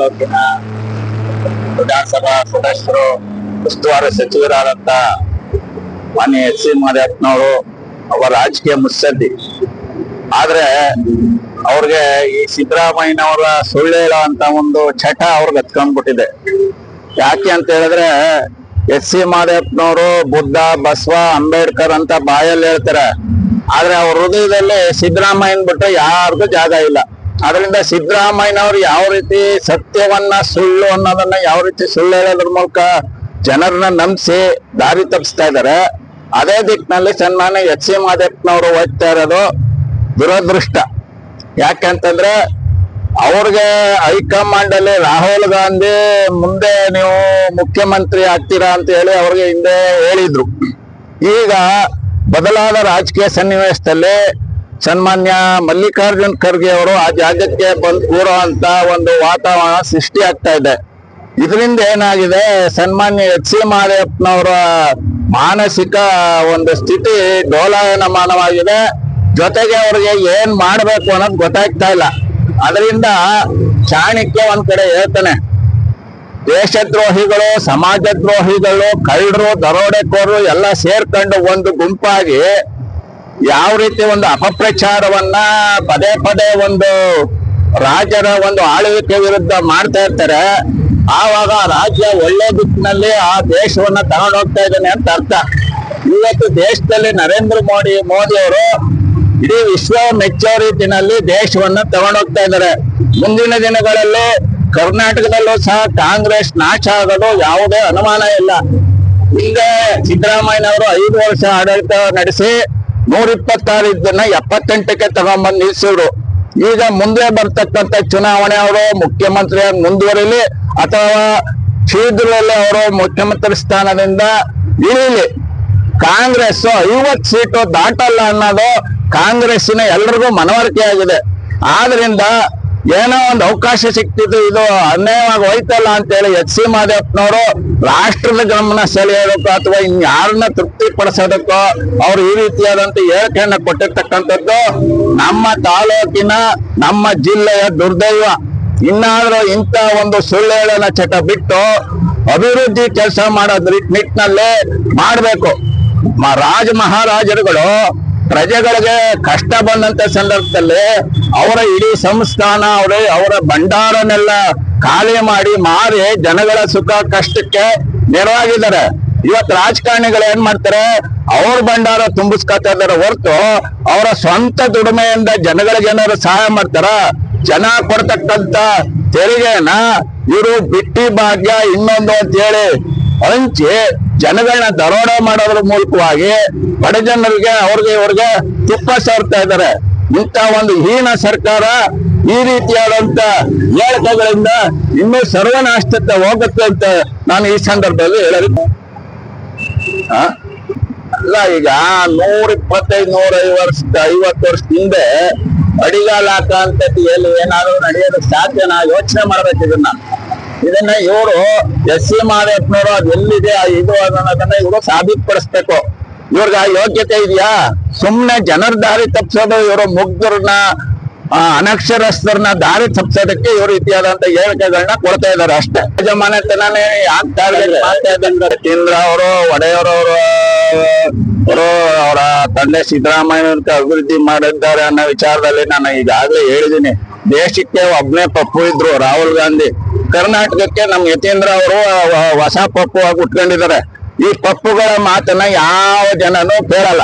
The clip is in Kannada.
ತಾಲೂಕಿನ ವಿಧಾನಸಭಾ ಸದಸ್ಯರು ಉಸ್ತುವಾರಿ ಸಚಿವರಾದಂತ ಮಾನ್ಯ ಎಚ್ ಸಿ ಮಾದೇವಪ್ಪನವರು ಒಬ್ಬ ರಾಜಕೀಯ ಮುತ್ಸದ್ದಿ. ಆದ್ರೆ ಅವ್ರಿಗೆ ಈ ಸಿದ್ದರಾಮಯ್ಯನವರ ಸುಳ್ಳು ಹೇಳೋ ಅಂತ ಒಂದು ಚಟ ಅವ್ರಿಗೆ ಹತ್ಕೊಂಡ್ಬಿಟ್ಟಿದೆ. ಯಾಕೆ ಅಂತ ಹೇಳಿದ್ರೆ ಎಸ್ ಸಿ ಮಾದೇವಪ್ಪನವರು ಬುದ್ಧ, ಬಸವ, ಅಂಬೇಡ್ಕರ್ ಅಂತ ಬಾಯಲ್ಲಿ ಹೇಳ್ತಾರೆ. ಆದ್ರೆ ಅವ್ರ ಹೃದಯದಲ್ಲಿ ಸಿದ್ದರಾಮಯ್ಯನ್ ಬಿಟ್ಟು ಯಾರಿಗೂ ಜಾಗ ಇಲ್ಲ. ಅದರಿಂದ ಸಿದ್ದರಾಮಯ್ಯನವರು ಯಾವ ರೀತಿ ಸತ್ಯವನ್ನ, ಸುಳ್ಳು ಅನ್ನೋದನ್ನ ಯಾವ ರೀತಿ ಸುಳ್ಳು ಹೇಳೋದ್ರ ಮೂಲಕ ಜನರನ್ನ ನಂಬಿಸಿ ದಾರಿ ತಪ್ಪಿಸ್ತಾ ಇದ್ದಾರೆ. ಅದೇ ದಿಕ್ಕಿನಲ್ಲಿ ಸನ್ಮಾನ್ಯ ಎಚ್ ಸಿ ಮಾದೇಪ್ಪನವರು ಹೋಗ್ತಾ ಇರೋದು ದುರದೃಷ್ಟ. ಯಾಕಂತಂದ್ರೆ ಅವ್ರಿಗೆ ಹೈಕಮಾಂಡ್ ಅಲ್ಲಿ ರಾಹುಲ್ ಗಾಂಧಿ ಮುಂದೆ ನೀವು ಮುಖ್ಯಮಂತ್ರಿ ಆಗ್ತೀರಾ ಅಂತ ಹೇಳಿ ಅವ್ರಿಗೆ ಹಿಂದೆ ಹೇಳಿದ್ರು. ಈಗ ಬದಲಾದ ರಾಜಕೀಯ ಸನ್ನಿವೇಶದಲ್ಲಿ ಸನ್ಮಾನ್ಯ ಮಲ್ಲಿಕಾರ್ಜುನ್ ಖರ್ಗೆ ಅವರು ಆ ಜಾಗಕ್ಕೆ ಬಂದು ಕೂರುವಂತ ಒಂದು ವಾತಾವರಣ ಸೃಷ್ಟಿ ಆಗ್ತಾ ಇದೆ. ಇದರಿಂದ ಏನಾಗಿದೆ? ಸನ್ಮಾನ್ಯ ಎಚ್ ಸಿ ಮಾದೇವಪ್ಪನವರ ಮಾನಸಿಕ ಒಂದು ಸ್ಥಿತಿ ಡೋಲಾಯನಮಾನವಾಗಿದೆ. ಜೊತೆಗೆ ಅವ್ರಿಗೆ ಏನ್ ಮಾಡ್ಬೇಕು ಅನ್ನೋದು ಗೊತ್ತಾಗ್ತಾ ಇಲ್ಲ. ಅದರಿಂದ ಚಾಣಕ್ಯ ಒಂದ್ ಕಡೆ ಹೇಳ್ತಾನೆ, ದೇಶದ್ರೋಹಿಗಳು, ಸಮಾಜದ್ರೋಹಿಗಳು, ಕಳ್ಳರು, ದರೋಡೆಕೋರರು ಎಲ್ಲ ಸೇರ್ಕೊಂಡು ಒಂದು ಗುಂಪಾಗಿ ಯಾವ ರೀತಿ ಒಂದು ಅಪಪ್ರಚಾರವನ್ನ ಪದೇ ಪದೇ ಒಂದು ರಾಜರ ಒಂದು ಆಳ್ವಿಕೆ ವಿರುದ್ಧ ಮಾಡ್ತಾ ಇರ್ತಾರೆ, ಆವಾಗ ರಾಜ್ಯ ಒಳ್ಳೆ ದಿಕ್ಕಿನಲ್ಲಿ ಆ ದೇಶವನ್ನ ತಗೊಂಡು ಹೋಗ್ತಾ ಇದ್ದಾನೆ ಅಂತ ಅರ್ಥ. ಇವತ್ತು ದೇಶದಲ್ಲಿ ನರೇಂದ್ರ ಮೋದಿ ಮೋದಿ ಅವರು ಇಡೀ ವಿಶ್ವ ಮೆಚ್ಚೋ ರೀತಿನಲ್ಲಿ ದೇಶವನ್ನ ತಗೊಂಡೋಗ್ತಾ ಇದ್ದಾರೆ. ಮುಂದಿನ ದಿನಗಳಲ್ಲಿ ಕರ್ನಾಟಕದಲ್ಲೂ ಸಹ ಕಾಂಗ್ರೆಸ್ ನಾಶ ಆಗಲು ಯಾವುದೇ ಅನುಮಾನ ಇಲ್ಲ. ಹಿಂದೆ ಸಿದ್ದರಾಮಯ್ಯನವರು ಐದು ವರ್ಷ ಆಡಳಿತ ನಡೆಸಿ ನೂರ ಇಪ್ಪತ್ತಾರು ಎಪ್ಪತ್ತೆಂಟಕ್ಕೆ ತಗೊಂಡ್ಬಂದು ನಿಲ್ಸಿದ್ರು. ಈಗ ಮುಂದೆ ಬರ್ತಕ್ಕಂಥ ಚುನಾವಣೆ ಅವರು ಮುಖ್ಯಮಂತ್ರಿಯಾಗಿ ಮುಂದುವರಿಲಿ ಅಥವಾ ಶೀಘ್ರದಲ್ಲೇ ಅವರು ಮುಖ್ಯಮಂತ್ರಿ ಸ್ಥಾನದಿಂದ ಇಳಿಲಿ. ಕಾಂಗ್ರೆಸ್ ಐವತ್ ಸೀಟು ದಾಟಲ್ಲ ಅನ್ನೋದು ಕಾಂಗ್ರೆಸ್ಸಿನ ಎಲ್ರಿಗೂ ಮನವರಿಕೆ ಆಗಿದೆ. ಆದ್ರಿಂದ ಏನೋ ಒಂದು ಅವಕಾಶ ಸಿಕ್ತಿದ್ದು ಇದು ಅನ್ಯಾಯವಾಗಿ ಹೋಯ್ತಲ್ಲ ಅಂತೇಳಿ ಎಚ್ ಸಿ ಮಾದೇವಪ್ಪನವರು ರಾಷ್ಟ್ರದ ಗಮನ ಸೆಳೆಯೋದಕ್ಕೋ ಅಥವಾ ಇನ್ಯಾರನ್ನ ತೃಪ್ತಿ ಪಡಿಸೋದಕ್ಕೋ ಅವ್ರು ಈ ರೀತಿಯಾದಂತ ಹೇಳಿಕೆಯನ್ನ ಕೊಟ್ಟಿರ್ತಕ್ಕಂಥದ್ದು ನಮ್ಮ ತಾಲೂಕಿನ, ನಮ್ಮ ಜಿಲ್ಲೆಯ ದುರ್ದೈವ. ಇನ್ನಾದ್ರೂ ಇಂಥ ಒಂದು ಸುಳ್ಳು ಹೇಳನ ಚಟ ಬಿಟ್ಟು ಅಭಿವೃದ್ಧಿ ಕೆಲಸ ಮಾಡೋದ್ರ ನಿಟ್ಟಿನಲ್ಲಿ ಮಾಡಬೇಕು. ರಾಜ ಮಹಾರಾಜರುಗಳು ಪ್ರಜೆಗಳಿಗೆ ಕಷ್ಟ ಬಂದಂತ ಸಂದರ್ಭದಲ್ಲಿ ಅವರ ಇಡೀ ಸಂಸ್ಥಾನ, ಅವರ ಅವರ ಭಂಡಾರನೆಲ್ಲ ಖಾಲಿ ಮಾಡಿ ಮಾರಿ ಜನಗಳ ಸುಖ, ಕಷ್ಟಕ್ಕೆ ನೆರವಾಗಿದ್ದಾರೆ. ಇವತ್ತು ರಾಜಕಾರಣಿಗಳು ಏನ್ ಮಾಡ್ತಾರೆ? ಅವ್ರ ಭಂಡಾರ ತುಂಬಿಸ್ಕೊತಾ ಇದಾರೆ ಹೊರತು ಅವರ ಸ್ವಂತ ದುಡಿಮೆಯಿಂದ ಜನಗಳಿಗೆ ಏನಾದ್ರು ಸಹಾಯ ಮಾಡ್ತಾರ? ಜನ ಕೊಡ್ತಕ್ಕಂತ ತೆರಿಗೆನ ಇವರು ಬಿಟ್ಟಿ ಭಾಗ್ಯ ಇನ್ನೊಂದು ಅಂತ ಹೇಳಿ ಹಂಚಿ ಜನಗಳನ್ನ ದರೋಡೆ ಮಾಡೋದ್ರ ಮೂಲಕವಾಗಿ ಬಡ ಜನರಿಗೆ ಅವ್ರಿಗೆ ಇವ್ರಿಗೆ ತುಪ್ಪ ಸಾರ್ತಾ ಇದ್ದಾರೆ. ಇಂಥ ಒಂದು ಹೀನ ಸರ್ಕಾರ ಈ ರೀತಿಯಾದಂತ ಹೇಳಿಕೆಗಳಿಂದ ಇನ್ನೂ ಸರ್ವನಾಷ್ಟತೆ ಹೋಗುತ್ತೆ ಅಂತ ನಾನು ಈ ಸಂದರ್ಭದಲ್ಲಿ ಹೇಳಿದ್ದೆ? ಅಲ್ಲ, ಈಗ ನೂರ ಇಪ್ಪತ್ತೈದು ನೂರ ವರ್ಷ, ಐವತ್ತು ವರ್ಷ ಹಿಂದೆ ಅಡಿಗಾಲ ಹಾಕಂತದ್ದು ಏನಾದ್ರೂ ನಡೆಯೋದಕ್ಕೆ ಸಾಧ್ಯನಾ? ಯೋಚನೆ ಮಾಡ್ಬೇಕು ಇದನ್ನ. ಇದನ್ನ ಇವರು ಎಸ್ ಸಿ ಮಾದೇಪ್ಪನವರು ಅದು ಎಲ್ಲಿದೆ ಇದು ಅನ್ನೋದನ್ನ ಇವರು ಸಾಬೀತುಪಡಿಸ್ಬೇಕು. ಇವ್ರಿಗೆ ಆ ಯೋಗ್ಯತೆ ಇದೆಯಾ? ಸುಮ್ನೆ ಜನರ ದಾರಿ ತಪ್ಪಿಸೋದು ಇವರು ಮುಗ್ಧರನ್ನ ಅನಕ್ಷರಸ್ಥರನ್ನ ದಾರಿ ತಪ್ಪಿಸೋದಕ್ಕೆ ಇವರು ರೀತಿಯಾದಂತ ಹೇಳಿಕೆಗಳನ್ನ ಕೊಡ್ತಾ ಇದ್ದಾರೆ ಅಷ್ಟೇ. ಯಜಮಾನತನೇ ಇದ್ದಾರೆ ಕೇಂದ್ರ ಅವರು ಒಡೆಯವರವರು ಅವರು ಅವರ ತಂದೆ ಸಿದ್ದರಾಮಯ್ಯ ಅಭಿವೃದ್ಧಿ ಮಾಡಿದ್ದಾರೆ ಅನ್ನೋ ವಿಚಾರದಲ್ಲಿ ನಾನು ಈಗಾಗಲೇ ಹೇಳಿದ್ದೀನಿ. ದೇಶಕ್ಕೆ ಒಬ್ಬನೇ ಪಪ್ಪು ಇದ್ರು ರಾಹುಲ್ ಗಾಂಧಿ. ಕರ್ನಾಟಕಕ್ಕೆ ನಮ್ ಯತೀಂದ್ರ ಅವರು ಹೊಸ ಪಪ್ಪು ಆಗಿ ಉಟ್ಕೊಂಡಿದ್ದಾರೆ. ಈ ಪಪ್ಪುಗಳ ಮಾತನ್ನ ಯಾವ ಜನನು ಕೇಳಲ್ಲ.